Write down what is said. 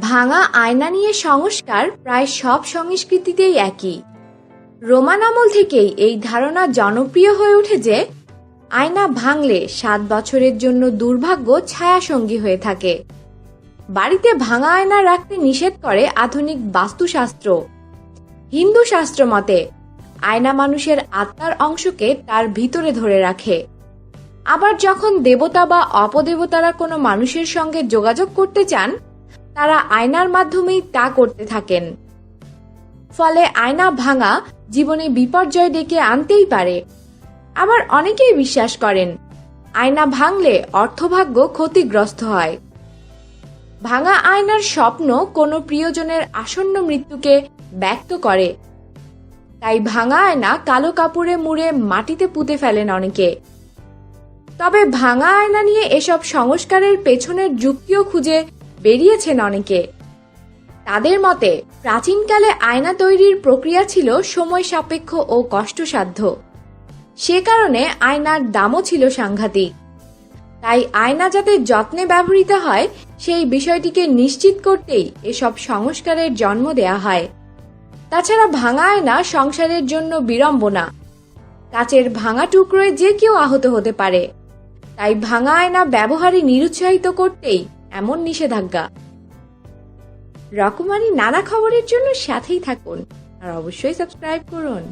ভাঙা আয়না নিয়ে সংস্কার প্রায় সব সংস্কৃতিতেই একই। রোমান আমল থেকেই এই ধারণা জনপ্রিয় হয়ে ওঠে যে, আয়না ভাঙলে সাত বছরের জন্য দুর্ভাগ্য ছায়াসঙ্গী হয়ে থাকে। বাড়িতে ভাঙা আয়না রাখতে নিষেধ করে আধুনিক বাস্তুশাস্ত্র। হিন্দু শাস্ত্র মতে, আয়না মানুষের আত্মার অংশকে তার ভিতরে ধরে রাখে। আবার যখন দেবতা বা অপদেবতারা কোনো মানুষের সঙ্গে যোগাযোগ করতে চান, তারা আয়নার মাধ্যমেই তা করতে থাকেন। ফলে আয়না ভাঙা জীবনে বিপর্যয় ডেকে আনতেই পারে। আবার অনেকেই বিশ্বাস করেন, আয়না ভাঙলে অর্থভাগ্য ক্ষতিগ্রস্ত হয়। ভাঙা আয়নার স্বপ্ন কোনো প্রিয়জনের আসন্ন মৃত্যুকে ব্যক্ত করে। তাই ভাঙা আয়না কালো কাপড়ে মুড়ে মাটিতে পুঁতে ফেলেন অনেকে। তবে ভাঙা আয়না নিয়ে এসব সংস্কারের পেছনের যুক্তিও খুঁজে বেরিয়েছেন অনেকে। তাদের মতে, প্রাচীনকালে আয়না তৈরির প্রক্রিয়া ছিল সময় সাপেক্ষ ও কষ্টসাধ্য। সে কারণে আয়নার দামও ছিল সাংঘাতিক। তাই আয়না যাতে যত্নে ব্যবহৃত হয়, সেই বিষয়টিকে নিশ্চিত করতেই এসব সংস্কারের জন্ম দেয়া হয়। তাছাড়া ভাঙা আয়না সংসারের জন্য বিড়ম্বনা। কাচের ভাঙা টুকরোয় যে কেউ আহত হতে পারে। তাই ভাঙা আয়না ব্যবহারে নিরুৎসাহিত করতেই এমন নিষেধাজ্ঞা। রকমারি নানা খবরের জন্য সাথেই থাকুন আর অবশ্যই সাবস্ক্রাইব করুন।